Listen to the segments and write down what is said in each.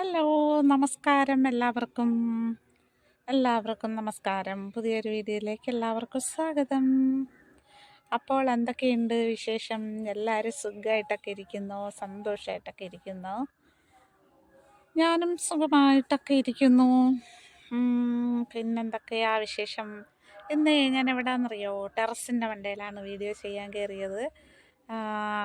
Hello നമസ്കാരം എല്ലാവർക്കും. എല്ലാവർക്കും നമസ്കാരം. പുതിയൊരു വീഡിയോയിലേക്ക് എല്ലാവർക്കും സ്വാഗതം. അപ്പോൾ എന്തൊക്കെയുണ്ട് വിശേഷം? എല്ലാവരും സുഖമായിട്ടൊക്കെ ഇരിക്കുന്നു? സന്തോഷമായിട്ടൊക്കെ ഇരിക്കുന്നു? ഞാനും സുഖമായിട്ടൊക്കെ ഇരിക്കുന്നു. പിന്നെന്തൊക്കെയാ വിശേഷം? ഇന്ന് ഞാൻ എവിടെയാണെന്നറിയോ ടെറസിന്റെ മണ്ടയിലാണ് വീഡിയോ ചെയ്യാൻ കയറിയത്.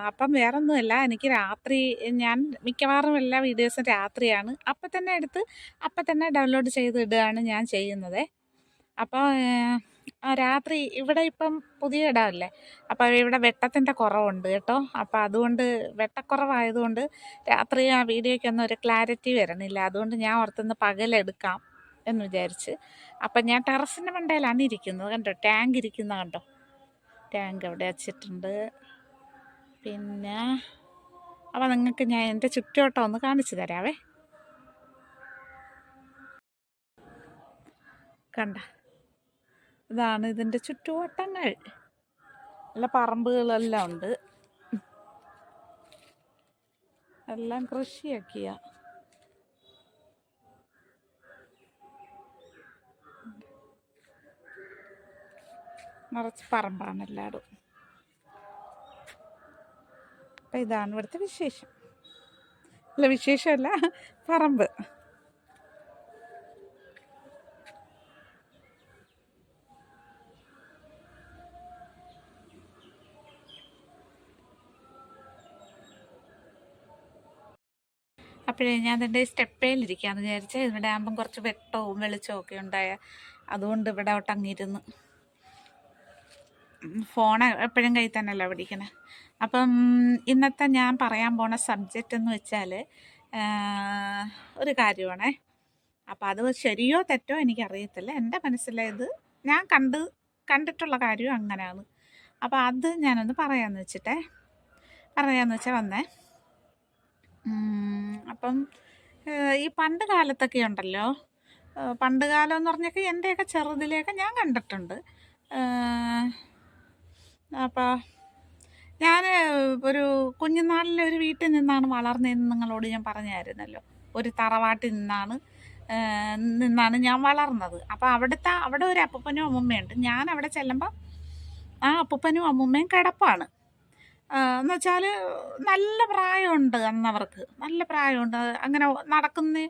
അപ്പം വേറൊന്നുമല്ല. എനിക്ക് രാത്രി ഞാൻ മിക്കവാറും എല്ലാ വീഡിയോസും രാത്രിയാണ്. അപ്പം തന്നെ എടുത്ത് അപ്പം തന്നെ ഡൗൺലോഡ് ചെയ്ത് ഇടുകയാണ് ഞാൻ ചെയ്യുന്നത്. അപ്പോൾ രാത്രി ഇവിടെ ഇപ്പം പുതിയ ഇടമല്ലേ? അപ്പോൾ ഇവിടെ വെട്ടത്തിന്റെ കുറവുണ്ട് കേട്ടോ. അപ്പോൾ അതുകൊണ്ട് വെട്ടക്കുറവായതുകൊണ്ട് രാത്രി ആ വീഡിയോയ്ക്കൊന്നും ഒരു ക്ലാരിറ്റി വരണില്ല. അതുകൊണ്ട് ഞാൻ ഓർത്തുനിന്ന് പകലെടുക്കാം എന്ന് വിചാരിച്ച്. അപ്പം ഞാൻ ടെറസിന്റെ മണ്ടയിലാണ് ഇരിക്കുന്നത്. കണ്ടോ? ടാങ്ക് ഇരിക്കുന്നത് കണ്ടോ? ടാങ്ക് അവിടെ വെച്ചിട്ടുണ്ട്. പിന്നെ അപ്പോൾ നിങ്ങൾക്ക് ഞാൻ എന്റെ ചുറ്റുവട്ടം ഒന്ന് കാണിച്ചു തരാവേ. കണ്ട ഇതാണ് ഇതിന്റെ ചുറ്റുവട്ടങ്ങൾ. നല്ല പറമ്പുകളെല്ലാം ഉണ്ട്. എല്ലാം കൃഷിയാക്കിയ. നിറച്ച് പറമ്പാണ് എല്ലായിടും അപ്പം ഇതാണ് ഇവിടുത്തെ വിശേഷം. അല്ല വിശേഷമല്ല പറമ്പ്. അപ്പോഴേ ഞാൻ എന്റെ സ്റ്റെപ്പേലിരിക്കാമെന്ന് വിചാരിച്ച്. ഇവിടെ ആകുമ്പം കുറച്ച് വെട്ടവും വെളിച്ചവും ഒക്കെ ഉണ്ടായ അതുകൊണ്ട് ഇവിടെ ഒട്ടങ്ങിരുന്ന്. ഫോൺ എപ്പോഴും കയ്യിൽ തന്നെയല്ല പിടിക്കണേ? അപ്പം ഇന്നത്തെ ഞാൻ പറയാൻ പോണ സബ്ജക്റ്റ് എന്ന് വെച്ചാൽ ഒരു കാര്യമാണേ. അപ്പം അത് ശരിയോ തെറ്റോ എനിക്കറിയത്തില്ല. എന്റെ മനസ്സിലേത് ഞാൻ കണ്ട് കണ്ടിട്ടുള്ള കാര്യം അങ്ങനെയാണ്. അപ്പം അത് ഞാനൊന്ന് പറയാമെന്ന് വെച്ചിട്ടേ. പറയാമെന്ന് വെച്ചാൽ വന്നേ. അപ്പം ഈ പണ്ട് കാലത്തൊക്കെ ഉണ്ടല്ലോ. പണ്ട് കാലം എന്ന് പറഞ്ഞൊക്കെ എന്റെയൊക്കെ ചെറുതിലെയൊക്കെ ഞാൻ കണ്ടിട്ടുണ്ട്. അപ്പോൾ ഞാൻ ഒരു കുഞ്ഞുനാളിലെ ഒരു വീട്ടിൽ നിന്നാണ് വളർന്നതെന്ന് നിങ്ങളോട് ഞാൻ പറഞ്ഞായിരുന്നല്ലോ. ഒരു തറവാട്ടിൽ നിന്നാണ് നിന്നാണ് ഞാൻ വളർന്നത്. അപ്പോൾ അവിടുത്തെ അവിടെ ഒരു അപ്പൂപ്പനും അമ്മൂമ്മയുണ്ട്. ഞാൻ അവിടെ ചെല്ലുമ്പോൾ ആ അപ്പൂപ്പനും അമ്മൂമ്മയും കിടപ്പാണ്. എന്ന് വെച്ചാൽ നല്ല പ്രായമുണ്ട് അന്നവർക്ക്. നല്ല പ്രായമുണ്ട്. അങ്ങനെ നടക്കുന്ന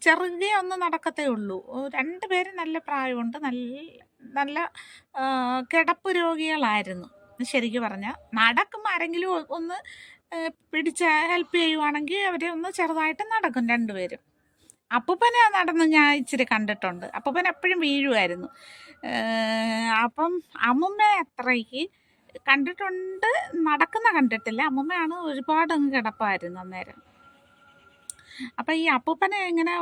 ചെറുകെ ഒന്ന് നടക്കത്തേ ഉള്ളൂ. രണ്ട് പേരും നല്ല പ്രായമുണ്ട്. നല്ല നല്ല കിടപ്പ് രോഗികളായിരുന്നു. ശരിക്കും പറഞ്ഞാൽ നടക്കും ആരെങ്കിലും ഒന്ന് പിടിച്ച ഹെൽപ്പ് ചെയ്യുവാണെങ്കിൽ അവർ ഒന്ന് ചെറുതായിട്ട് നടക്കും രണ്ടുപേരും. അപ്പൂപ്പനെ നടന്ന് ഞാൻ ഇച്ചിരി കണ്ടിട്ടുണ്ട്. അപ്പൂപ്പൻ എപ്പോഴും വീഴുമായിരുന്നു അപ്പം അമ്മുമ്മ അത്രയ്ക്ക് കണ്ടിട്ടുണ്ട്. നടക്കുന്ന കണ്ടിട്ടില്ല. അമ്മമ്മയാണ് ഒരുപാട് അങ്ങ് കിടപ്പായിരുന്നു അന്നേരം. അപ്പം ഈ അപ്പൂപ്പനെ ഇങ്ങനെ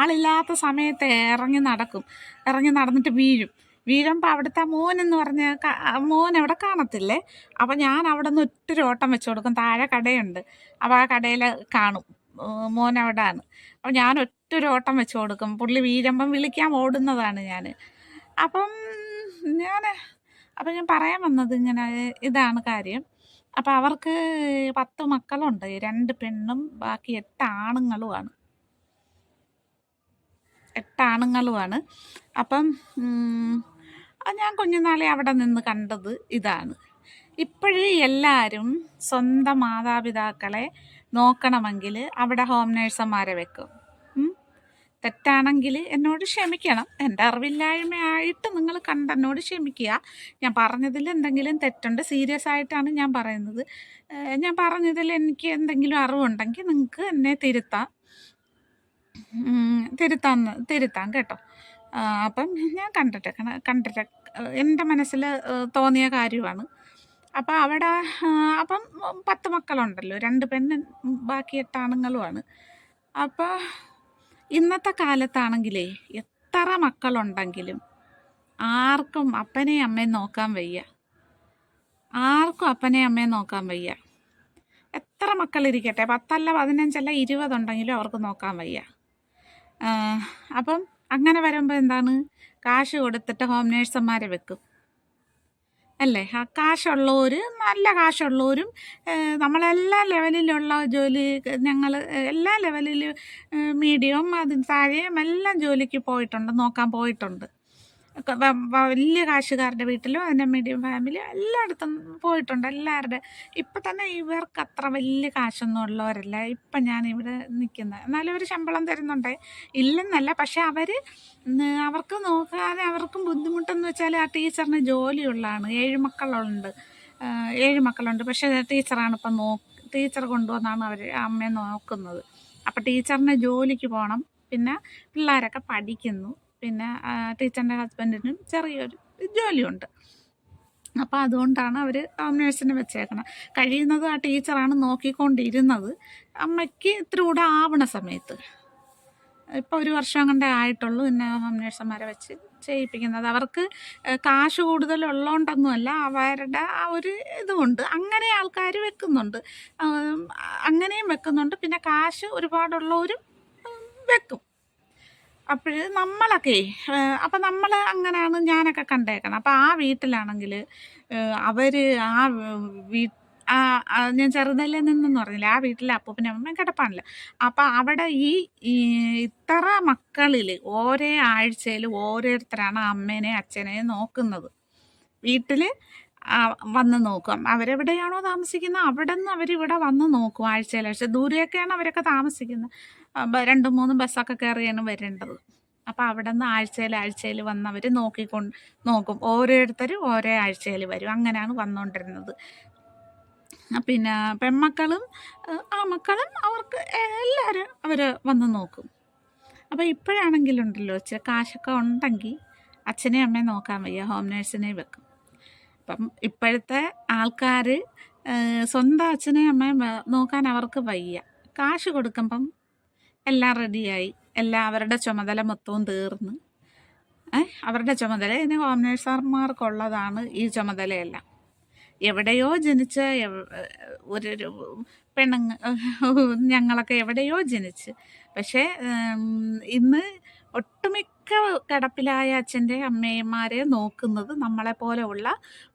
ആളില്ലാത്ത സമയത്ത് ഇറങ്ങി നടക്കും. ഇറങ്ങി നടന്നിട്ട് വീഴും. വീഴുമ്പോൾ അവിടുത്തെ മോൻ എന്ന് പറഞ്ഞ മോൻ അവിടെ കാണത്തില്ലേ? അപ്പം ഞാൻ അവിടെ നിന്ന് ഒറ്റൊരു ഓട്ടം വെച്ച് കൊടുക്കും. താഴെ കടയുണ്ട്. അപ്പോൾ ആ കടയിൽ കാണും. മോൻ അവിടെയാണ് അപ്പം ഞാൻ ഒറ്റൊരു ഓട്ടം വെച്ച് കൊടുക്കും. പുള്ളി വീഴുമ്പം വിളിക്കാൻ ഓടുന്നതാണ് ഞാൻ അപ്പം ഞാൻ അപ്പം ഞാൻ പറയാൻ വന്നത് ഇങ്ങനെ ഇതാണ് കാര്യം. അപ്പം അവർക്ക് പത്ത് മക്കളുണ്ട്. രണ്ട് പെണ്ണും ബാക്കി എട്ട് ആണുങ്ങളുമാണ്. എട്ട് ആണുങ്ങളുമാണ്. അപ്പം ഞാൻ കുഞ്ഞുനാളെ അവിടെ നിന്ന് കണ്ടത് ഇതാണ്. ഇപ്പോഴും എല്ലാവരും സ്വന്തം മാതാപിതാക്കളെ നോക്കണമെങ്കിൽ അവിടെ ഹോം നേഴ്സന്മാരെ വെക്കും. തെറ്റാണെങ്കിൽ എന്നോട് ക്ഷമിക്കണം. എന്റെ അറിവില്ലായ്മയായിട്ട് നിങ്ങൾ കണ്ടെന്നോട് ക്ഷമിക്കുക. ഞാൻ പറഞ്ഞതിൽ എന്തെങ്കിലും തെറ്റുണ്ട് സീരിയസ് ആയിട്ടാണ് ഞാൻ പറയുന്നത്. ഞാൻ പറഞ്ഞതിൽ എനിക്ക് എന്തെങ്കിലും അറിവുണ്ടെങ്കിൽ നിങ്ങൾക്ക് എന്നെ തിരുത്താം. തിരുത്താം തിരുത്താം കേട്ടോ. അപ്പം ഞാൻ കണ്ടിട്ട് കണ്ടിട്ട് എന്റെ മനസ്സിൽ തോന്നിയ കാര്യമാണ്. അപ്പം അവിടെ അപ്പം പത്ത് മക്കളുണ്ടല്ലോ രണ്ട് പെണ്ണ് ബാക്കി എട്ട് ആണുങ്ങളുമാണ്. അപ്പോൾ ഇന്നത്തെ കാലത്താണെങ്കിലേ എത്ര മക്കളുണ്ടെങ്കിലും ആർക്കും അപ്പനെ അമ്മയും നോക്കാൻ വയ്യ. ആർക്കും അപ്പനെ അമ്മയും നോക്കാൻ വയ്യ. എത്ര മക്കളിരിക്കട്ടെ പത്തല്ല പതിനഞ്ചല്ല ഇരുപതുണ്ടെങ്കിലും അവർക്ക് നോക്കാൻ വയ്യ. അപ്പം അങ്ങനെ വരുമ്പോൾ എന്താണ്? കാശ് കൊടുത്തിട്ട് ഹോം നേഴ്സന്മാരെ വെക്കും. അല്ലേ? ആ കാശുള്ളവർ നല്ല കാശുള്ളവരും നമ്മളെല്ലാ ലെവലിലുള്ള ജോലി ഞങ്ങൾ എല്ലാ ലെവലിലും മീഡിയം അതിന് താഴെയും എല്ലാം ജോലിക്ക് പോയിട്ടുണ്ട് നോക്കാൻ പോയിട്ടുണ്ട്. വലിയ കാശുകാരുടെ വീട്ടിലും അതിന്റെ മീഡിയം ഫാമിലി എല്ലായിടത്തും പോയിട്ടുണ്ട്. എല്ലാവരുടെ ഇപ്പം തന്നെ ഇവർക്ക് അത്ര വലിയ കാശൊന്നും ഉള്ളവരല്ല. ഇപ്പം ഞാൻ ഇവിടെ നിൽക്കുന്നത്. എന്നാലും ഒരു ശമ്പളം തരുന്നുണ്ട്. ഇല്ലെന്നല്ല പക്ഷെ അവർ അവർക്ക് നോക്കാതെ അവർക്കും ബുദ്ധിമുട്ടെന്ന് വെച്ചാൽ ആ ടീച്ചറിന് ജോലിയുള്ളതാണ്. ഏഴ് മക്കളുണ്ട്. ഏഴ് മക്കളുണ്ട്. പക്ഷേ ടീച്ചറാണ് ഇപ്പം നോ ടീച്ചർ കൊണ്ടുവന്നാണ് അവർ അമ്മയെ നോക്കുന്നത്. അപ്പം ടീച്ചറിന് ജോലിക്ക് പോകണം പിന്നെ പിള്ളേരൊക്കെ പഠിക്കുന്നു. പിന്നെ ടീച്ചറിന്റെ ഹസ്ബൻഡിനും ചെറിയൊരു ജോലിയുണ്ട്. അപ്പോൾ അതുകൊണ്ടാണ് അവർ നേഴ്സിനെ വെച്ചേക്കണം. കഴിയുന്നത് ആ ടീച്ചറാണ് നോക്കിക്കൊണ്ടിരുന്നത്. അമ്മയ്ക്ക് ഇത്തിരി കൂടെ ആവണ സമയത്ത്. ഇപ്പോൾ ഒരു വർഷം കണ്ടേ ആയിട്ടുള്ളൂ പിന്നെ ഹോം നേഴ്സന്മാരെ വെച്ച് ചെയ്യിപ്പിക്കുന്നത്. അവർക്ക് കാശ് കൂടുതലുള്ളതുകൊണ്ടൊന്നുമല്ല അവരുടെ ആ ഒരു ഇതുമുണ്ട്. അങ്ങനെ ആൾക്കാർ വെക്കുന്നുണ്ട്. അങ്ങനെയും വെക്കുന്നുണ്ട്. പിന്നെ കാശ് ഒരുപാടുള്ളവരും വെക്കും. അപ്പോൾ നമ്മളൊക്കെ അപ്പം നമ്മൾ അങ്ങനെയാണ് ഞാനൊക്കെ കണ്ടേക്കണം. അപ്പോൾ ആ വീട്ടിലാണെങ്കിൽ അവർ ആ വീ ആ ഞാൻ ചെറുതല്ലേ നിന്നെന്ന് പറഞ്ഞില്ല ആ വീട്ടിലെ അപ്പൂപ്പനും അമ്മയും കിടപ്പാണല്ലോ. അപ്പം അവിടെ ഈ ഇത്ര മക്കളിൽ ഓരോ ആഴ്ചയിൽ ഓരോരുത്തരാണ് അമ്മേനെയും അച്ഛനെയും നോക്കുന്നത്. വീട്ടിൽ വന്ന് നോക്കും. അവരെവിടെയാണോ താമസിക്കുന്നത് അവിടെ നിന്ന് അവരിവിടെ വന്ന് നോക്കും ആഴ്ചയിൽ ആഴ്ച ദൂരെയൊക്കെയാണ് അവരൊക്കെ താമസിക്കുന്നത് രണ്ട് മൂന്നും ബസ്സൊക്കെ കയറിയാണ് വരേണ്ടത്. അപ്പോൾ അവിടെ നിന്ന് ആഴ്ചയിൽ ആഴ്ചയിൽ വന്ന് അവർ നോക്കിക്കൊണ്ട് നോക്കും. ഓരോരുത്തരും ഓരോ ആഴ്ചയിൽ വരും. അങ്ങനെയാണ് വന്നുകൊണ്ടിരുന്നത് പിന്നെ പെൺമക്കളും ആ, മക്കളും അവർക്ക് എല്ലാവരും അവർ വന്ന് നോക്കും. അപ്പോൾ ഇപ്പോഴാണെങ്കിലുണ്ടല്ലോ ചെ കാശൊക്കെ ഉണ്ടെങ്കിൽ അച്ഛനെയും അമ്മയും നോക്കാൻ വയ്യ. ഹോം നേഴ്സിനെ വെക്കും. അപ്പം ഇപ്പോഴത്തെ ആൾക്കാർ സ്വന്തം അച്ഛനെയും അമ്മയും നോക്കാൻ അവർക്ക് വയ്യ. കാശ് കൊടുക്കുമ്പം എല്ലാം റെഡിയായി. എല്ലാം അവരുടെ ചുമതല മൊത്തവും തീർന്ന്. അവരുടെ ചുമതല ഇനി ഹോം നേഴ്സർമാർക്കുള്ളതാണ് ഈ ചുമതലയെല്ലാം. എവിടെയോ ജനിച്ച ഒരു പെണ്ണുങ്ങ ഞങ്ങളൊക്കെ എവിടെയോ ജനിച്ച്. പക്ഷേ ഇന്ന് ഒട്ടുമിക്ക കിടപ്പിലായ അച്ഛന്റെ അമ്മയന്മാരെ നോക്കുന്നത് നമ്മളെ പോലെയുള്ള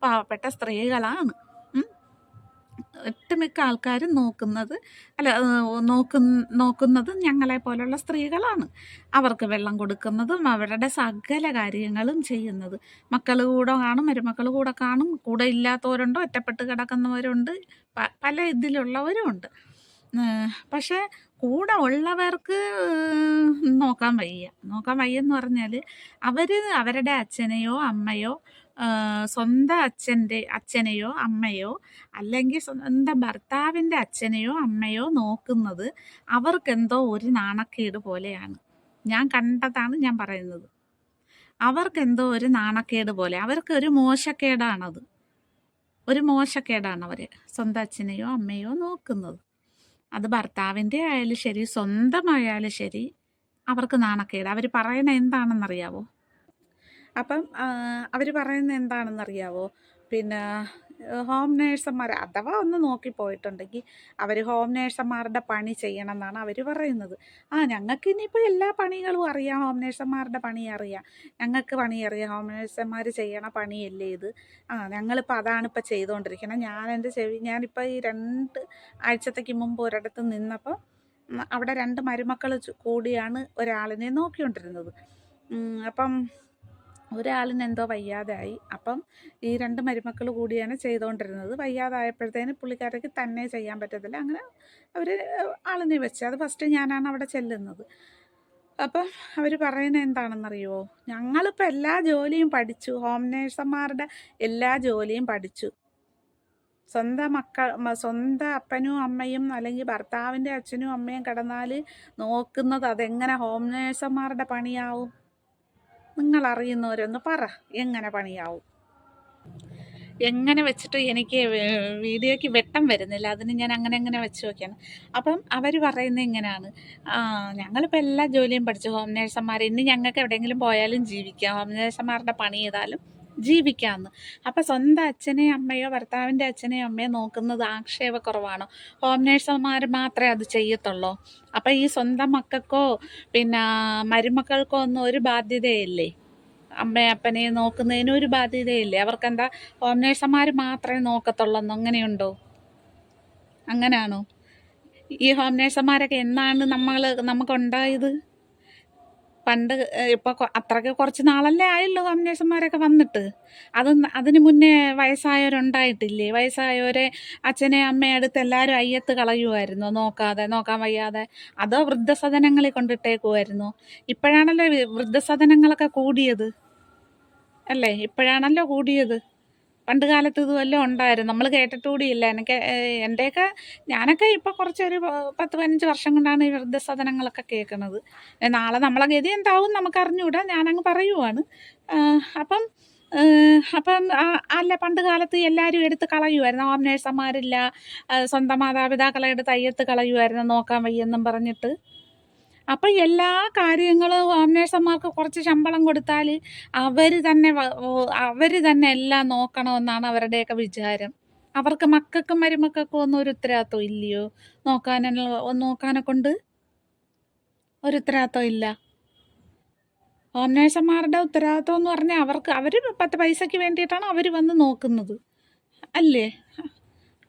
പാവപ്പെട്ട സ്ത്രീകളാണ്. ഒട്ടുമിക്ക ആൾക്കാരും നോക്കുന്നത് അല്ല നോക്കു നോക്കുന്നത് ഞങ്ങളെ പോലുള്ള സ്ത്രീകളാണ്. അവർക്ക് വെള്ളം കൊടുക്കുന്നതും അവരുടെ സകല കാര്യങ്ങളും ചെയ്യുന്നത്. മക്കൾ കൂടെ കാണും മരുമക്കൾ കൂടെ കാണും. കൂടെ ഇല്ലാത്തവരുണ്ട് ഒറ്റപ്പെട്ട് കിടക്കുന്നവരുണ്ട് പല ഇതിലുള്ളവരും ഉണ്ട് പക്ഷേ കൂടെ ഉള്ളവർക്ക് നോക്കാൻ വയ്യ. നോക്കാൻ വയ്യെന്ന് പറഞ്ഞാൽ അവർ അവരുടെ അച്ഛനെയോ അമ്മയോ സ്വന്തം അച്ഛന്റെ അച്ഛനെയോ അമ്മയോ അല്ലെങ്കിൽ സ്വന്തം ഭർത്താവിന്റെ അച്ഛനെയോ അമ്മയോ നോക്കുന്നത് അവർക്കെന്തോ ഒരു നാണക്കേട് പോലെയാണ്. ഞാൻ കണ്ടതാണ് ഞാൻ പറയുന്നത്. അവർക്കെന്തോ ഒരു നാണക്കേട് പോലെ. അവർക്ക് ഒരു മോശക്കേടാണത്. ഒരു മോശക്കേടാണ് അവർ സ്വന്തം അച്ഛനെയോ അമ്മയോ നോക്കുന്നത്. അത് ഭർത്താവിന്റെ ആയാലും ശരി സ്വന്തമായാലും ശരി അവർക്ക് നാണക്കേട്. അവർ പറയുന്ന എന്താണെന്നറിയാവോ? അപ്പം അവർ പറയുന്നത് എന്താണെന്നറിയാവോ? പിന്നെ ഹോം നേഴ്സന്മാർ അഥവാ ഒന്ന് നോക്കി പോയിട്ടുണ്ടെങ്കിൽ അവർ ഹോം നേഴ്സന്മാരുടെ പണി ചെയ്യണം എന്നാണ് അവർ പറയുന്നത്. ആ ഞങ്ങൾക്ക് ഇനിയിപ്പോൾ എല്ലാ പണികളും അറിയാം. ഹോം നേഴ്സന്മാരുടെ പണി അറിയാം. ഞങ്ങൾക്ക് പണി അറിയാം. ഹോം നേഴ്സന്മാർ ചെയ്യണ പണിയല്ലേ ഇത്? ആ ഞങ്ങളിപ്പോൾ അതാണ് ഇപ്പോൾ ചെയ്തുകൊണ്ടിരിക്കുന്നത് ഞാൻ എന്റെ ചെവി ഞാനിപ്പോൾ ഈ രണ്ട് ആഴ്ചത്തേക്ക് മുമ്പ് ഒരിടത്ത് നിന്നപ്പോൾ അവിടെ രണ്ട് മരുമക്കൾ കൂടിയാണ് ഒരാളിനെ നോക്കിക്കൊണ്ടിരുന്നത്. അപ്പം ഒരാളിന് എന്തോ വയ്യാതായി. അപ്പം ഈ രണ്ട് മരുമക്കൾ കൂടിയാണ് ചെയ്തുകൊണ്ടിരുന്നത് വയ്യാതായപ്പോഴത്തേന് പുള്ളിക്കാരക്ക് തന്നെ ചെയ്യാൻ പറ്റത്തില്ല. അങ്ങനെ അവർ ആളിനെ വെച്ച് അത് ഫസ്റ്റ് ഞാനാണ് അവിടെ ചെല്ലുന്നത്. അപ്പം അവർ പറയുന്നത് എന്താണെന്നറിയുമോ ഞങ്ങളിപ്പോൾ എല്ലാ ജോലിയും പഠിച്ചു. ഹോം നേഴ്സന്മാരുടെ എല്ലാ ജോലിയും പഠിച്ചു. സ്വന്തം മക്കൾ സ്വന്തം അപ്പനും അമ്മയും അല്ലെങ്കിൽ ഭർത്താവിന്റെ അച്ഛനും അമ്മയും കിടന്നാൽ നോക്കുന്നത് അതെങ്ങനെ? ഹോം നേഴ്സന്മാരുടെ പണിയാവും. നിങ്ങൾ അറിയുന്നവരൊന്ന് പറ എങ്ങനെ പണിയാവും? എങ്ങനെ വെച്ചിട്ട് എനിക്ക് വീഡിയോയ്ക്ക് വെട്ടം വരുന്നില്ല അതിന് ഞാൻ അങ്ങനെ അങ്ങനെ വെച്ച് നോക്കിയാണ്. അപ്പം അവർ പറയുന്നത് ഇങ്ങനെയാണ്. ഞങ്ങളിപ്പോൾ എല്ലാ ജോലിയും പഠിച്ചു ഹോം നേഴ്സന്മാർ ഇനി ഞങ്ങൾക്ക് എവിടെയെങ്കിലും പോയാലും ജീവിക്കാം. ഹോം നേഴ്സന്മാരുടെ പണി ചെയ്താലും ജീവിക്കാമെന്ന് അപ്പം സ്വന്തം അച്ഛനെയും അമ്മയോ ഭർത്താവിന്റെ അച്ഛനെയും അമ്മയോ നോക്കുന്നത് ആക്ഷേപക്കുറവാണ്. ഹോം നേഴ്സർമാർ മാത്രമേ അത് ചെയ്യത്തുള്ളൂ. അപ്പം ഈ സ്വന്തം മക്കൾക്കോ പിന്നെ മരുമക്കൾക്കോ ഒന്നും ഒരു ബാധ്യതയില്ലേ? അമ്മയും അപ്പനെയും നോക്കുന്നതിന് ഒരു ബാധ്യതയില്ലേ? അവർക്കെന്താ? ഹോം നേഴ്സർമാർ മാത്രമേ നോക്കത്തുള്ളൂ അങ്ങനെയുണ്ടോ? അങ്ങനെയാണോ ഈ ഹോം നേഴ്സർമാരൊക്കെ എന്നാണ് നമ്മൾ നമുക്കുണ്ടായത്? പണ്ട് ഇപ്പോൾ അത്രയ്ക്ക് കുറച്ച് നാളല്ലേ ആയുള്ളൂ കമ്മ്യൂണിസ്റ്റന്മാരൊക്കെ വന്നിട്ട്. അത് അതിന് മുന്നേ വയസ്സായവരുണ്ടായിട്ടില്ലേ? വയസ്സായവരെ അച്ഛനെ അമ്മയെ അടുത്ത് എല്ലാവരും അയ്യത്ത് കളയുമായിരുന്നു നോക്കാതെ നോക്കാൻ വയ്യാതെ. അതോ വൃദ്ധസദനങ്ങളിൽ കൊണ്ടിട്ടേക്കുമായിരുന്നു ഇപ്പോഴാണല്ലോ വൃദ്ധസദനങ്ങളൊക്കെ കൂടിയത്. അല്ലേ? ഇപ്പോഴാണല്ലോ കൂടിയത്. പണ്ട് കാലത്ത് ഇതുമെല്ലാം ഉണ്ടായിരുന്നു. നമ്മൾ കേട്ടിട്ടുകൂടിയില്ല എനിക്ക് എന്റെയൊക്കെ ഞാനൊക്കെ ഇപ്പോൾ കുറച്ചൊരു പത്ത് പതിനഞ്ച് വർഷം കൊണ്ടാണ് ഈ വൃദ്ധസദനങ്ങളൊക്കെ കേൾക്കുന്നത് നാളെ നമ്മളെ ഗതി എന്താവും നമുക്ക് അറിഞ്ഞുകൂടാ ഞാനങ്ങ് പറയുവാണ്. അപ്പം അപ്പം അല്ല പണ്ട് കാലത്ത് എല്ലാവരും എടുത്ത് കളയുമായിരുന്നു ഹോം നേഴ്സന്മാരില്ല സ്വന്തം മാതാപിതാക്കളെ എടുത്ത് അയ്യത്ത് കളയുമായിരുന്നു നോക്കാൻ വയ്യെന്നും പറഞ്ഞിട്ട്. അപ്പം എല്ലാ കാര്യങ്ങളും നേഴ്സന്മാർക്ക് കുറച്ച് ശമ്പളം കൊടുത്താൽ അവർ തന്നെ അവർ തന്നെ എല്ലാം നോക്കണമെന്നാണ് അവരുടെയൊക്കെ വിചാരം. അവർക്ക് മക്കൾക്കും മരുമക്കൾക്കും ഒന്നും ഒരു ഉത്തരവാദിത്വം ഇല്ലയോ? നോക്കാനുള്ള നോക്കാനെ കൊണ്ട് ഒരു ഉത്തരവാദിത്വം ഇല്ല. ഹോം നേഴ്സന്മാരുടെ ഉത്തരവാദിത്വം എന്ന് പറഞ്ഞാൽ അവർക്ക് അവർ പത്ത് പൈസയ്ക്ക് വേണ്ടിയിട്ടാണ് അവർ വന്ന് നോക്കുന്നത്. അല്ലേ?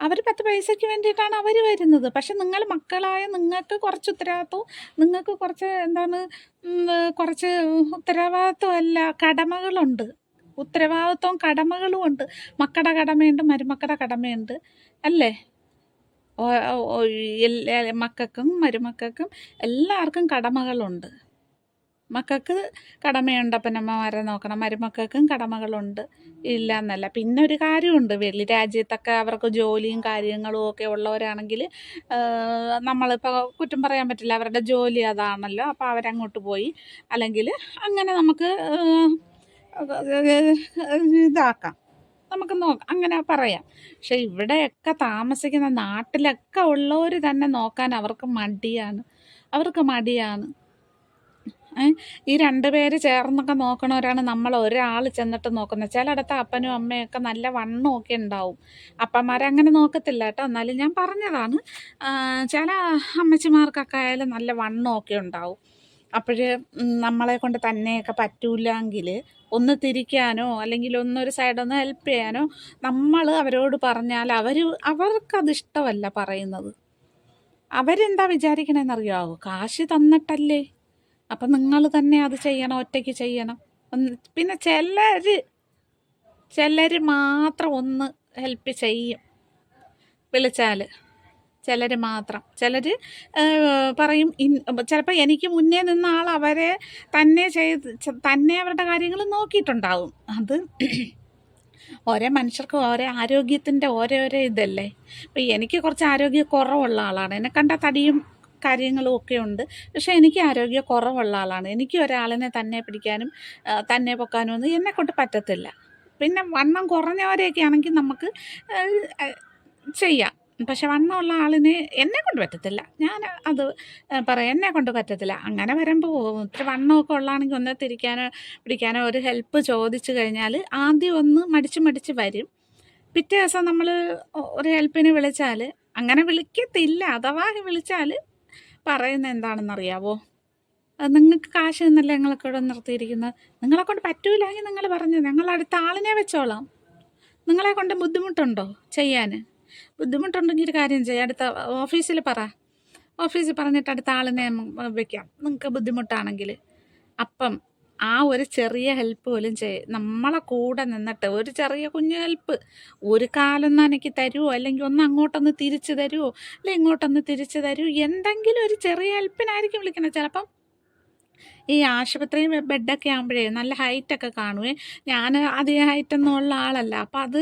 അവർ പത്ത് പൈസയ്ക്ക് വേണ്ടിയിട്ടാണ് അവർ വരുന്നത്. പക്ഷെ നിങ്ങൾ മക്കളായ നിങ്ങൾക്ക് കുറച്ച് ഉത്തരവാദിത്വം നിങ്ങൾക്ക് കുറച്ച് എന്താണ് കുറച്ച് ഉത്തരവാദിത്വം അല്ല കടമകളുണ്ട്. ഉത്തരവാദിത്വം കടമകളും ഉണ്ട്. മക്കളുടെ കടമയുണ്ട് മരുമക്കളുടെ കടമയുണ്ട്. അല്ലേ? മക്കൾക്കും മരുമക്കൾക്കും എല്ലാവർക്കും കടമകളുണ്ട്. മക്കൾക്ക് കടമയുണ്ട്. അപ്പനമ്മമാരെ നോക്കണം. മരുമക്കൾക്കും കടമകളുണ്ട്. ഇല്ല എന്നല്ല പിന്നെ ഒരു കാര്യമുണ്ട്. വെളി രാജ്യത്തൊക്കെ അവർക്ക് ജോലിയും കാര്യങ്ങളും ഒക്കെ ഉള്ളവരാണെങ്കിൽ നമ്മളിപ്പോൾ കുറ്റം പറയാൻ പറ്റില്ല. അവരുടെ ജോലി അതാണല്ലോ. അപ്പോൾ അവരങ്ങോട്ട് പോയി അല്ലെങ്കിൽ അങ്ങനെ നമുക്ക് ഇതാക്കാം. നമുക്ക് നോക്കാം. അങ്ങനെ പറയാം. പക്ഷെ ഇവിടെയൊക്കെ താമസിക്കുന്ന നാട്ടിലൊക്കെ ഉള്ളവർ തന്നെ നോക്കാൻ അവർക്ക് മടിയാണ്. അവർക്ക് മടിയാണ്. ഏ, രണ്ട് പേര് ചേർന്നൊക്കെ നോക്കണവരാണ് നമ്മൾ ഒരാൾ ചെന്നിട്ട് നോക്കുന്നത്. ചിലയിടത്ത് അപ്പനും അമ്മയൊക്കെ നല്ല വണ്ണമൊക്കെ ഉണ്ടാവും. അപ്പന്മാരങ്ങനെ നോക്കത്തില്ല കേട്ടോ. എന്നാലും ഞാൻ പറഞ്ഞതാണ് ചില അമ്മച്ചിമാർക്കൊക്കെ ആയാലും നല്ല വണ്ണമൊക്കെ ഉണ്ടാവും. അപ്പോൾ നമ്മളെ കൊണ്ട് തന്നെയൊക്കെ പറ്റൂലെങ്കിൽ ഒന്ന് തിരിക്കാനോ അല്ലെങ്കിൽ ഒന്നൊരു സൈഡൊന്ന് ഹെൽപ്പ് ചെയ്യാനോ നമ്മൾ അവരോട് പറഞ്ഞാൽ അവർ അവർക്കത് ഇഷ്ടമല്ല പറയുന്നത്. അവരെന്താ വിചാരിക്കണമെന്നറിയാവോ കാശ് തന്നിട്ടല്ലേ? അപ്പം നിങ്ങൾ തന്നെ അത് ചെയ്യണം ഒറ്റയ്ക്ക് ചെയ്യണം. പിന്നെ ചിലർ ചിലർ മാത്രം ഒന്ന് ഹെൽപ്പ് ചെയ്യും. വിളിച്ചാൽ ചിലർ മാത്രം. ചിലർ പറയും ചിലപ്പോൾ എനിക്ക് മുന്നേ നിന്ന ആൾ അവരെ തന്നെ ചെയ്ത് തന്നെ അവരുടെ കാര്യങ്ങൾ നോക്കിയിട്ടുണ്ടാവും. അത് ഓരോ മനുഷ്യർക്കും ഓരോ ആരോഗ്യത്തിന്റെ ഓരോരോ ഇതല്ലേ? ഇപ്പം എനിക്ക് കുറച്ച് ആരോഗ്യ കുറവുള്ള ആളാണ്. എന്നെ കണ്ട തടിയും കാര്യങ്ങളും ഒക്കെ ഉണ്ട് പക്ഷേ എനിക്ക് ആരോഗ്യ കുറവുള്ള ആളാണ്. എനിക്ക് ഒരാളിനെ തന്നെ പിടിക്കാനും തന്നെ പൊക്കാനും ഒന്നും എന്നെ കൊണ്ട് പറ്റത്തില്ല. പിന്നെ വണ്ണം കുറഞ്ഞവരെയൊക്കെ ആണെങ്കിൽ നമുക്ക് ചെയ്യാം. പക്ഷെ വണ്ണമുള്ള ആളിനെ എന്നെ കൊണ്ട് പറ്റത്തില്ല. ഞാൻ അത് പറയാം എന്നെ കൊണ്ട് പറ്റത്തില്ല. അങ്ങനെ വരുമ്പോൾ ഇത്ര വണ്ണമൊക്കെ ഉള്ളതാണെങ്കിൽ ഒന്ന് തിരിക്കാനോ പിടിക്കാനോ ഒരു ഹെൽപ്പ് ചോദിച്ചു കഴിഞ്ഞാൽ ആദ്യം ഒന്ന് മടിച്ച് മടിച്ച് വരും. പിറ്റേ ദിവസം നമ്മൾ ഒരു ഹെൽപ്പിന് വിളിച്ചാൽ അങ്ങനെ വിളിക്കത്തില്ല. അഥവാ വിളിച്ചാൽ പറയുന്ന എന്താണെന്നറിയാവോ? നിങ്ങൾക്ക് കാശ് എന്നല്ല ഞങ്ങളൊക്കെ ഇവിടെ നിർത്തിയിരിക്കുന്നത്. നിങ്ങളെ കൊണ്ട് പറ്റൂലെങ്കിൽ നിങ്ങൾ പറഞ്ഞു. ഞങ്ങൾ അടുത്ത ആളിനെ വെച്ചോളാം. നിങ്ങളെ കൊണ്ട് ബുദ്ധിമുട്ടുണ്ടോ ചെയ്യാൻ? ബുദ്ധിമുട്ടുണ്ടെങ്കിൽ ഒരു കാര്യം ചെയ്യാം. അടുത്ത ഓഫീസിൽ പറ. ഓഫീസിൽ പറഞ്ഞിട്ട് അടുത്ത ആളിനെ വെക്കാം. നിങ്ങൾക്ക് ബുദ്ധിമുട്ടാണെങ്കിൽ അപ്പം ആ ഒരു ചെറിയ ഹെൽപ്പ് പോലും ചെയ് നമ്മളെ കൂടെ നിന്നിട്ട് ഒരു ചെറിയ കുഞ്ഞു ഹെൽപ്പ് ഒരു കാലൊന്ന് എനിക്ക് തരുമോ അല്ലെങ്കിൽ ഒന്ന് അങ്ങോട്ടൊന്ന് തിരിച്ചു തരുമോ അല്ലെങ്കിൽ ഇങ്ങോട്ടൊന്ന് തിരിച്ചു തരുമോ എന്തെങ്കിലും ഒരു ചെറിയ ഹെൽപ്പിനായിരിക്കും വിളിക്കുന്നത്. ചിലപ്പം ഈ ആശുപത്രി ബെഡൊക്കെ ആകുമ്പോഴേ നല്ല ഹൈറ്റൊക്കെ കാണുവേ. ഞാൻ അധികം ഹൈറ്റൊന്നും ഉള്ള ആളല്ല. അപ്പം അത്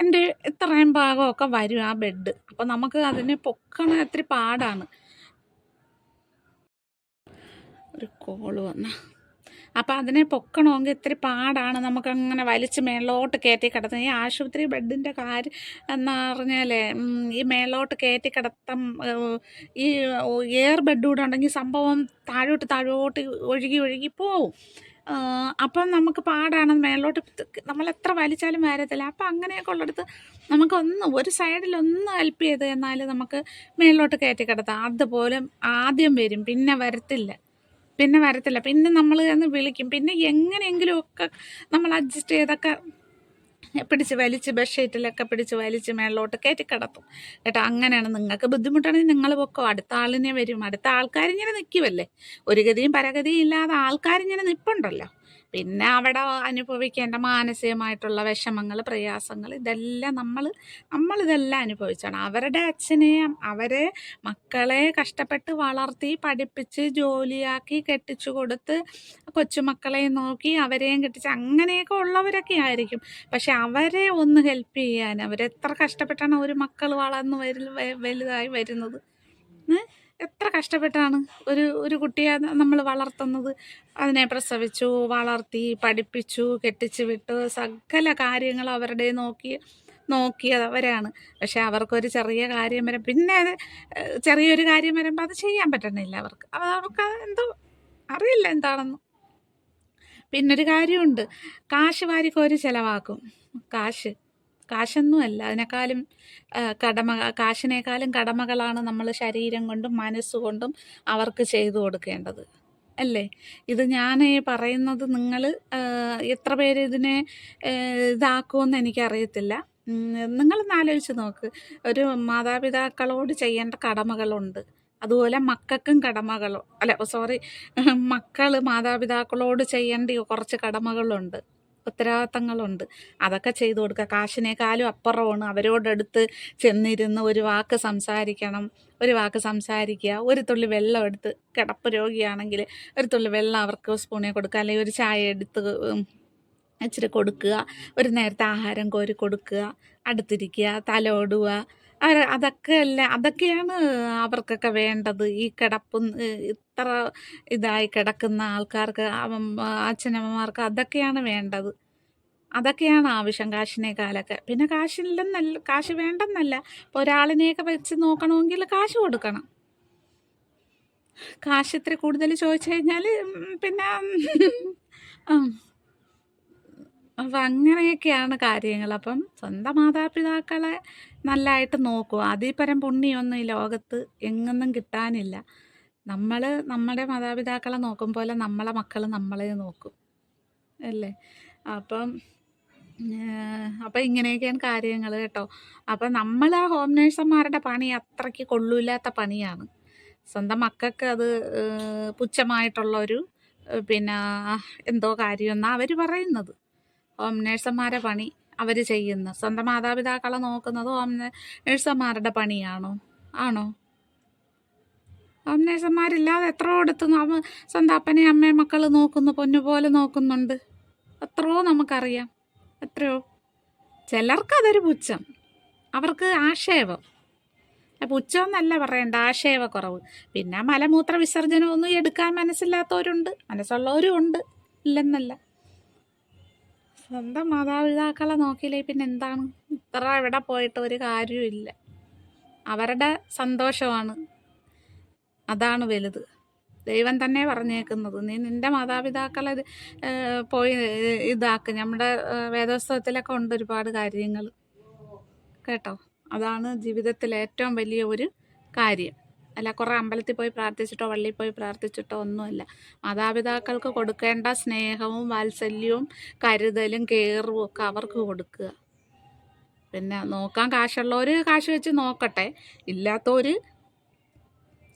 എന്റെ ഇത്രയും ഭാഗമൊക്കെ വരും ആ ബെഡ് അപ്പോൾ നമുക്ക് അതിനെ പൊക്കണ ഇത്തിരി പാടാണ്. ഒരു കോൾ വന്ന. അപ്പം അതിനെ പൊക്കണമെങ്കിൽ ഇത്തിരി പാടാണ്. നമുക്കങ്ങനെ വലിച്ച് മേളോട്ട് കയറ്റി കിടത്തുന്നത് ഈ ആശുപത്രി ബെഡിന്റെ കാര്യം എന്ന് പറഞ്ഞാലേ ഈ മേളോട്ട് കയറ്റി കിടത്തം ഈ എയർ ബെഡ് കൂടെ ഉണ്ടെങ്കിൽ സംഭവം താഴോട്ട് താഴോട്ട് ഒഴുകി ഒഴുകി പോവും. അപ്പം നമുക്ക് പാടാണ് മേലോട്ട് നമ്മൾ എത്ര വലിച്ചാലും വരത്തില്ല. അപ്പം അങ്ങനെയൊക്കെ ഉള്ളിടത്ത് നമുക്കൊന്ന് ഒരു സൈഡിലൊന്ന് ഹെൽപ്പ് ചെയ്ത് എന്നാൽ നമുക്ക് മേലോട്ട് കയറ്റി കിടത്താം. അതുപോലെ ആദ്യം വരും പിന്നെ വരത്തില്ല. പിന്നെ വരത്തില്ല. പിന്നെ നമ്മൾ എന്ന് വിളിക്കും. പിന്നെ എങ്ങനെയെങ്കിലും ഒക്കെ നമ്മൾ അഡ്ജസ്റ്റ് ചെയ്തൊക്കെ പിടിച്ച് വലിച്ച് ബെഡ്ഷീറ്റിലൊക്കെ പിടിച്ച് വലിച്ച് മേളിലോട്ട് കയറ്റി കിടത്തും. കേട്ടോ? അങ്ങനെയാണ് നിങ്ങൾക്ക് ബുദ്ധിമുട്ടാണെങ്കിൽ നിങ്ങൾ പൊക്കോ. അടുത്ത ആളിനെ വരും. അടുത്ത ആൾക്കാരിങ്ങനെ നിൽക്കുമല്ലേ ഒരു ഗതിയും പരഗതിയും ഇല്ലാതെ ആൾക്കാരിങ്ങനെ നിൽപ്പുണ്ടല്ലോ പിന്നെ അവിടെ അനുഭവിക്കേണ്ട മാനസികമായിട്ടുള്ള വിഷമങ്ങൾ പ്രയാസങ്ങൾ ഇതെല്ലാം നമ്മൾ നമ്മളിതെല്ലാം അനുഭവിച്ചാണ്. അവരുടെ അച്ഛനെയും അവരെ മക്കളെ കഷ്ടപ്പെട്ട് വളർത്തി പഠിപ്പിച്ച് ജോലിയാക്കി കെട്ടിച്ചു കൊടുത്ത് കൊച്ചുമക്കളെ നോക്കി അവരെയും കെട്ടിച്ച് അങ്ങനെയൊക്കെ ഉള്ളവരൊക്കെ ആയിരിക്കും. പക്ഷെ അവരെ ഒന്ന് ഹെൽപ്പ് ചെയ്യാൻ അവരെത്ര കഷ്ടപ്പെട്ടാണ് ഒരു മക്കൾ വളർന്ന് വരു വലുതായി വരുന്നത്? എത്ര കഷ്ടപ്പെട്ടാണ് ഒരു ഒരു കുട്ടിയെ നമ്മൾ വളർത്തുന്നത്. അതിനെ പ്രസവിച്ചു വളർത്തി പഠിപ്പിച്ചു കെട്ടിച്ചു വിട്ടു സകല കാര്യങ്ങൾ അവരുടെ നോക്കി നോക്കിയത് അവരാണ് പക്ഷെ അവർക്കൊരു ചെറിയ കാര്യം വരും പിന്നെ അത് ചെറിയൊരു കാര്യം വരുമ്പോൾ അത് ചെയ്യാൻ പറ്റണില്ല അവർക്ക്. അവർക്ക് എന്തോ അറിയില്ല എന്താണെന്ന്. പിന്നൊരു കാര്യമുണ്ട്. കാശ് വാരിക്കോര് ചിലവാക്കും. കാശ്. കാശൊന്നുമല്ല അതിനേക്കാളും കടമ കാശിനേക്കാളും കടമകളാണ് നമ്മൾ ശരീരം കൊണ്ടും മനസ്സുകൊണ്ടും അവർക്ക് ചെയ്തു കൊടുക്കേണ്ടത്. അല്ലേ? ഇത് ഞാൻ പറയുന്നത് നിങ്ങൾ എത്ര പേര് ഇതിനെ ഇതാക്കുമെന്ന് എനിക്കറിയത്തില്ല. നിങ്ങളൊന്ന് ആലോചിച്ച് നോക്ക്. ഒരു മാതാപിതാക്കളോട് ചെയ്യേണ്ട കടമകളുണ്ട്. അതുപോലെ മക്കൾക്കും കടമകളോ അല്ല സോറി മക്കൾ മാതാപിതാക്കളോട് ചെയ്യേണ്ട കുറച്ച് കടമകളുണ്ട്. ഉത്തരവാദിത്തങ്ങളുണ്ട്. അതൊക്കെ ചെയ്തു കൊടുക്കുക. കാശിനേക്കാളും അപ്പുറമാണ്. അവരോടടുത്ത് ചെന്നിരുന്ന് ഒരു വാക്ക് സംസാരിക്കണം. ഒരു വാക്ക് സംസാരിക്കുക. ഒരു തുള്ളി വെള്ളം എടുത്ത് കിടപ്പ് രോഗിയാണെങ്കിൽ ഒരു തുള്ളി വെള്ളം അവർക്ക് സ്പൂണിൽ കൊടുക്കുക. അല്ലെങ്കിൽ ഒരു ചായ എടുത്ത് ഇച്ചിരി കൊടുക്കുക. ഒരു നേരത്തെ ആഹാരം കോരി കൊടുക്കുക. അടുത്തിരിക്കുക. തലോടുക അതൊക്കെ അല്ല അതൊക്കെയാണ് അവർക്കൊക്കെ വേണ്ടത്. ഈ കിടപ്പ് ഇത്ര ഇതായി കിടക്കുന്ന ആൾക്കാർക്ക് അച്ഛനമ്മമാർക്ക് അതൊക്കെയാണ് വേണ്ടത്. അതൊക്കെയാണ് ആവശ്യം കാശിനേക്കാളൊക്കെ. പിന്നെ കാശില്ലെന്നല്ല കാശ് വേണ്ടെന്നല്ല. ഒരാളിനെയൊക്കെ വെച്ച് നോക്കണമെങ്കിൽ കാശ് കൊടുക്കണം. കാശ് ഇത്തിരി കൂടുതൽ ചോദിച്ചു കഴിഞ്ഞാൽ പിന്നെ അപ്പം അങ്ങനെയൊക്കെയാണ് കാര്യങ്ങൾ. അപ്പം സ്വന്തം മാതാപിതാക്കളെ നല്ലതായിട്ട് നോക്കുക അതിൽ പരം പുണ്യമൊന്നും ഈ ലോകത്ത് എങ്ങൊന്നും കിട്ടാനില്ല. നമ്മൾ നമ്മുടെ മാതാപിതാക്കളെ നോക്കും പോലെ നമ്മളെ മക്കൾ നമ്മളെ നോക്കും. അല്ലേ? അപ്പം അപ്പം ഇങ്ങനെയൊക്കെയാണ് കാര്യങ്ങൾ കേട്ടോ. അപ്പം നമ്മൾ ആ ഹോം നേഴ്സന്മാരുടെ പണി അത്രയ്ക്ക് കൊള്ളൂല്ലാത്ത പണിയാണ്. സ്വന്തം മക്കൾക്ക് അത് പുച്ഛമായിട്ടുള്ളൊരു പിന്നെ എന്തോ കാര്യമെന്നാണ് അവർ പറയുന്നത്. ഹോം നേഴ്സന്മാരെ പണി അവർ ചെയ്യുന്ന. സ്വന്തം മാതാപിതാക്കളെ നോക്കുന്നത് ഹോം നേഴ്സന്മാരുടെ പണിയാണോ? ആണോ? ഹോം നേഴ്സന്മാരില്ലാതെ എത്രയോ എടുത്ത് സ്വന്തം അപ്പനെയും അമ്മയും മക്കൾ നോക്കുന്നു പൊന്നുപോലെ നോക്കുന്നുണ്ട്. എത്രയോ നമുക്കറിയാം. എത്രയോ. ചിലർക്കതൊരു പുച്ഛം. അവർക്ക് ആക്ഷേപം. പുച്ഛം എന്നല്ല പറയണ്ട ആക്ഷേപക്കുറവ്. പിന്നെ മലമൂത്ര വിസർജനമൊന്നും എടുക്കാൻ മനസ്സില്ലാത്തവരുണ്ട്. മനസ്സുള്ളവരും ഉണ്ട്. ഇല്ലെന്നല്ല. സ്വന്തം മാതാപിതാക്കളെ നോക്കിയില്ലേ പിന്നെ എന്താണ്? ഇത്ര എവിടെ പോയിട്ട് ഒരു കാര്യമില്ല അവരുടെ സന്തോഷമാണ്. അതാണ് വലുത്. ദൈവം തന്നെ പറഞ്ഞേക്കുന്നത് നീ നിന്റെ മാതാപിതാക്കളെ പോയി ഇതാക്കും. നമ്മുടെ വേദോത്സവത്തിലൊക്കെ ഉണ്ട് ഒരുപാട് കാര്യങ്ങൾ. കേട്ടോ? അതാണ് ജീവിതത്തിൽ ഏറ്റവും വലിയ ഒരു കാര്യം. അല്ല കുറേ അമ്പലത്തിൽ പോയി പ്രാർത്ഥിച്ചിട്ടോ പള്ളിയിൽ പോയി പ്രാർത്ഥിച്ചിട്ടോ ഒന്നുമല്ല. മാതാപിതാക്കൾക്ക് കൊടുക്കേണ്ട സ്നേഹവും വാത്സല്യവും കരുതലും കെയറും ഒക്കെ അവർക്ക് കൊടുക്കുക. പിന്നെ നോക്കാൻ കാശുള്ളവർ കാശ് വെച്ച് നോക്കട്ടെ. ഇല്ലാത്തവർ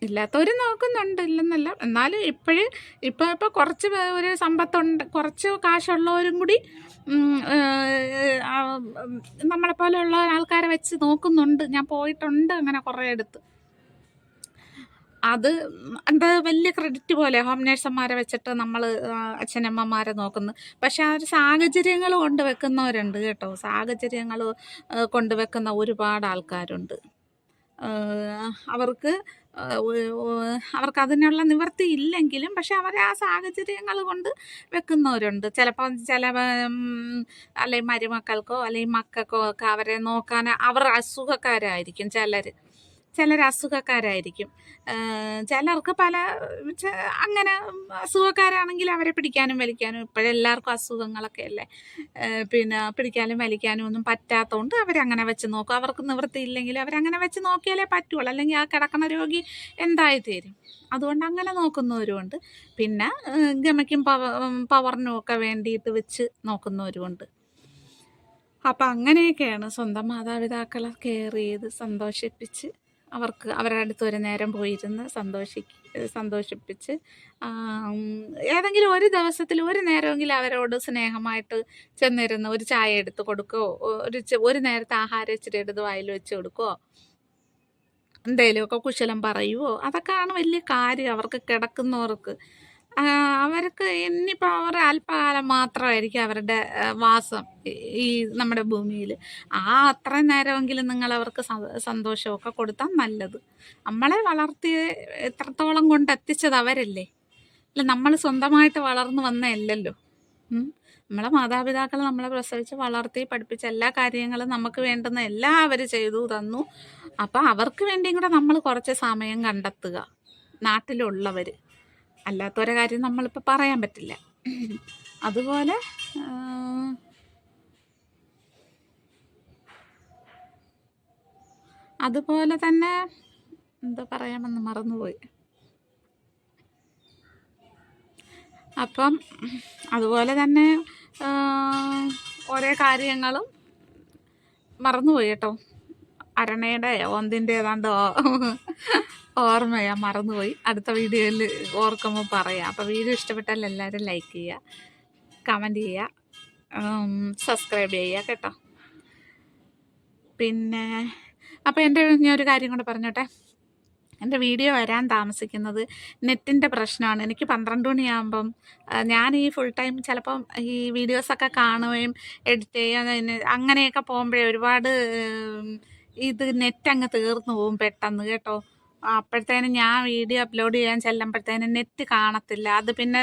ഇല്ലാത്തവർ നോക്കുന്നുണ്ട് ഇല്ലെന്നല്ല. എന്നാലും ഇപ്പോഴും ഇപ്പോൾ ഇപ്പോൾ കുറച്ച് ഒരു സമ്പത്തുണ്ട് കുറച്ച് കാശുള്ളവരും കൂടി നമ്മളെപ്പോലെയുള്ള ആൾക്കാരെ വെച്ച് നോക്കുന്നുണ്ട്. ഞാൻ പോയിട്ടുണ്ട് അങ്ങനെ കുറേ അടുത്ത് അത് എന്താ വലിയ ക്രെഡിറ്റ് പോലെ ഹോം നേഴ്സന്മാരെ വെച്ചിട്ട് നമ്മൾ അച്ഛനമ്മമാരെ നോക്കുന്നു. പക്ഷെ ആ ഒരു സാഹചര്യങ്ങൾ കൊണ്ട് വെക്കുന്നവരുണ്ട് കേട്ടോ. സാഹചര്യങ്ങൾ കൊണ്ടുവെക്കുന്ന ഒരുപാട് ആൾക്കാരുണ്ട്. അവർക്ക് അവർക്ക് അതിനുള്ള നിവൃത്തി ഇല്ലെങ്കിലും പക്ഷെ അവർ ആ സാഹചര്യങ്ങൾ കൊണ്ട് വെക്കുന്നവരുണ്ട്. ചിലപ്പോൾ ചില അല്ലെങ്കിൽ മരുമക്കൾക്കോ അല്ലെങ്കിൽ മക്കൾക്കോ ഒക്കെ അവരെ നോക്കാൻ അവർ അസുഖക്കാരായിരിക്കും ചിലർ ചിലർ അസുഖക്കാരായിരിക്കും. ചിലർക്ക് പല അങ്ങനെ അസുഖക്കാരാണെങ്കിൽ അവരെ പിടിക്കാനും വലിക്കാനും ഇപ്പോഴെല്ലാവർക്കും അസുഖങ്ങളൊക്കെ അല്ലേ? പിന്നെ പിടിക്കാനും വലിക്കാനും ഒന്നും പറ്റാത്തതുകൊണ്ട് അവരങ്ങനെ വെച്ച് നോക്കും. അവർക്ക് നിവൃത്തി ഇല്ലെങ്കിൽ അവരങ്ങനെ വെച്ച് നോക്കിയാലേ പറ്റുള്ളൂ. അല്ലെങ്കിൽ ആ കിടക്കുന്ന രോഗി എന്തായി തീരും. അതുകൊണ്ട് അങ്ങനെ നോക്കുന്നവരുമുണ്ട്. പിന്നെ ഗമയ്ക്കും പവ പവറിനും ഒക്കെ വേണ്ടിയിട്ട് വെച്ച് നോക്കുന്നവരുമുണ്ട്. അപ്പം അങ്ങനെയൊക്കെയാണ് സ്വന്തം മാതാപിതാക്കളെ കെയർ ചെയ്ത് സന്തോഷിപ്പിച്ച് അവർക്ക് അവരുടെ അടുത്ത് ഒരു നേരം പോയിരുന്ന് സന്തോഷിക്ക് സന്തോഷിപ്പിച്ച് ഏതെങ്കിലും ഒരു ദിവസത്തിൽ ഒരു നേരമെങ്കിലും അവരോട് സ്നേഹമായിട്ട് ചെന്നിരുന്ന് ഒരു ചായ എടുത്ത് കൊടുക്കുകയോ ഒരു ഒരു നേരത്തെ ആഹാരം ഇച്ചിരി എടുത്ത് വായിൽ വെച്ച് കൊടുക്കുകയോ എന്തെങ്കിലുമൊക്കെ കുശലം പറയുമോ അതൊക്കെയാണ് വലിയ കാര്യം. അവർക്ക് കിടക്കുന്നവർക്ക് അവർക്ക് ഇനിയിപ്പോൾ അവർ അല്പകാലം മാത്രമായിരിക്കും അവരുടെ വാസം ഈ- നമ്മുടെ ഭൂമിയിൽ ആ അത്ര നേരമെങ്കിലും നിങ്ങൾ അവർക്ക് സന്തോഷമൊക്കെ കൊടുത്താൽ നല്ലത്. നമ്മളെ വളർത്തി എത്രത്തോളം കൊണ്ട് എത്തിച്ചത് അവരല്ലേ? അല്ല നമ്മൾ സ്വന്തമായിട്ട് വളർന്നു വന്നതല്ലല്ലോ. നമ്മളെ മാതാപിതാക്കൾ നമ്മളെ പ്രസവിച്ച് വളർത്തി പഠിപ്പിച്ച എല്ലാ കാര്യങ്ങളും നമുക്ക് വേണ്ടുന്ന എല്ലാം അവർ ചെയ്തു തന്നു. അപ്പം അവർക്ക് വേണ്ടിയും കൂടെ നമ്മൾ കുറച്ച് സമയം കണ്ടെത്തുക. നാട്ടിലുള്ളവർ അല്ലാത്തവരെ കാര്യം നമ്മളിപ്പോൾ പറയാൻ പറ്റില്ല. അതുപോലെ അതുപോലെ തന്നെ എന്താ പറയാമെന്ന് മറന്നുപോയി. അപ്പം അതുപോലെ തന്നെ ഓരോ കാര്യങ്ങളും മറന്നുപോയി കേട്ടോ. അരണയുടെ ഓന്തിന്റെ ഏതാണ്ട് ഓർമ്മയാ മറന്നുപോയി. അടുത്ത വീഡിയോയിൽ ഓർക്കുമ്പോൾ പറയാം. അപ്പോൾ വീഡിയോ ഇഷ്ടപ്പെട്ടാൽ എല്ലാവരും ലൈക്ക് ചെയ്യുക കമന്റ് ചെയ്യുക സബ്സ്ക്രൈബ് ചെയ്യുക കേട്ടോ. പിന്നെ അപ്പോൾ എന്റെ ഞാൻ ഒരു കാര്യം കൂടെ പറഞ്ഞോട്ടെ. എന്റെ വീഡിയോ വരാൻ താമസിക്കുന്നത് നെറ്റിന്റെ പ്രശ്നമാണ്. എനിക്ക് പന്ത്രണ്ട് മണിയാകുമ്പം ഞാൻ ഈ ഫുൾ ടൈം ചിലപ്പം ഈ വീഡിയോസൊക്കെ കാണുകയും എഡിറ്റ് ചെയ്യാൻ അങ്ങനെയൊക്കെ പോകുമ്പോഴേ ഒരുപാട് ഇത് നെറ്റ് അങ്ങ് തീർന്നു പോകും പെട്ടെന്ന് കേട്ടോ. അപ്പോഴത്തേനും ഞാൻ വീഡിയോ അപ്ലോഡ് ചെയ്യാൻ ചെല്ലുമ്പോഴത്തേനും നെറ്റ് കാണത്തില്ല. അത് പിന്നെ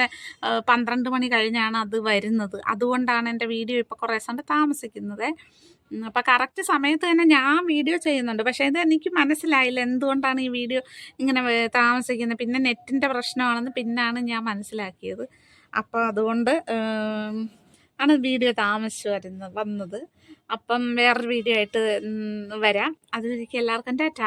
പന്ത്രണ്ട് മണി കഴിഞ്ഞാണ് അത് വരുന്നത്. അതുകൊണ്ടാണ് എന്റെ വീഡിയോ ഇപ്പോൾ കുറേ സമയം താമസിക്കുന്നത്. അപ്പോൾ കറക്റ്റ് സമയത്ത് തന്നെ ഞാൻ വീഡിയോ ചെയ്യുന്നുണ്ട്. പക്ഷേ ഇത് എനിക്ക് മനസ്സിലായില്ല എന്തുകൊണ്ടാണ് ഈ വീഡിയോ ഇങ്ങനെ താമസിക്കുന്നത്. പിന്നെ നെറ്റിന്റെ പ്രശ്നമാണെന്ന് പിന്നാണ് ഞാൻ മനസ്സിലാക്കിയത്. അപ്പോൾ അതുകൊണ്ട് ആണ് വീഡിയോ താമസിച്ച് വരുന്നത് വന്നത്. അപ്പം വേറൊരു വീഡിയോ ആയിട്ട് വരാം. അതുവരേക്കും എല്ലാവർക്കും ടാറ്റ.